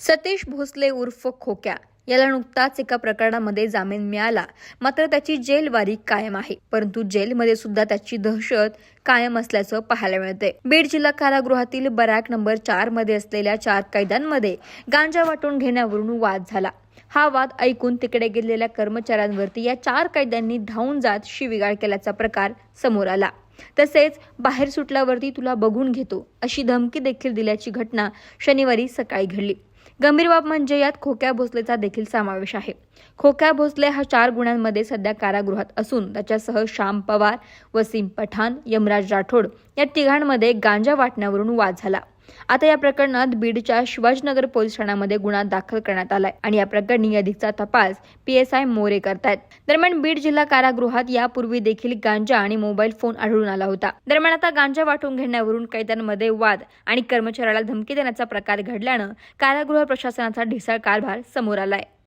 सतीश भोसले उर्फ खोक्या याला नुकताच एका प्रकरणामध्ये जामीन मिळाला. मात्र त्याची जेलवारी कायम आहे. परंतु जेलमध्ये सुद्धा त्याची दहशत कायम असल्याचं पाहायला मिळते बीड जिल्हा कारागृहातील बराक नंबर चारमध्ये असलेल्या चार कैद्यांमध्ये गांजा वाटून घेण्यावरून वाद झाला. हा वाद ऐकून तिकडे गेलेल्या कर्मचाऱ्यांवरती या चार कैद्यांनी धावून जात शिवीगाळ केल्याचा प्रकार समोर आला. तसेच बाहेर सुटल्यावरती तुला बघून घेतो अशी धमकी देखील दिल्याची घटना शनिवारी सकाळी घडली. गंभीर बाब म्हणजे यात खोक्या भोसलेचा देखील समावेश आहे. खोक्या भोसले हा चार गुन्ह्यांमध्ये सध्या कारागृहात असून त्याच्यासह श्याम पवार वसीम पठाण यमराज राठोड या तिघांमध्ये गांजा वाटण्यावरून वाद झाला. आता या प्रकरणात बीडच्या शिवाजीनगर पोलीस ठाण्यामध्ये गुन्हा दाखल करण्यात आलाय आणि या प्रकरणी अधिकचा तपास पी एस आय मोरे करतायत. दरम्यान बीड जिल्हा कारागृहात यापूर्वी देखील गांजा आणि मोबाईल फोन आढळून आला होता. दरम्यान आता गांजा वाटून घेण्यावरून कैद्यांमध्ये वाद आणि कर्मचाऱ्याला धमकी देण्याचा प्रकार घडल्यानं कारागृह प्रशासनाचा ढिसाळ कारभार समोर आलाय.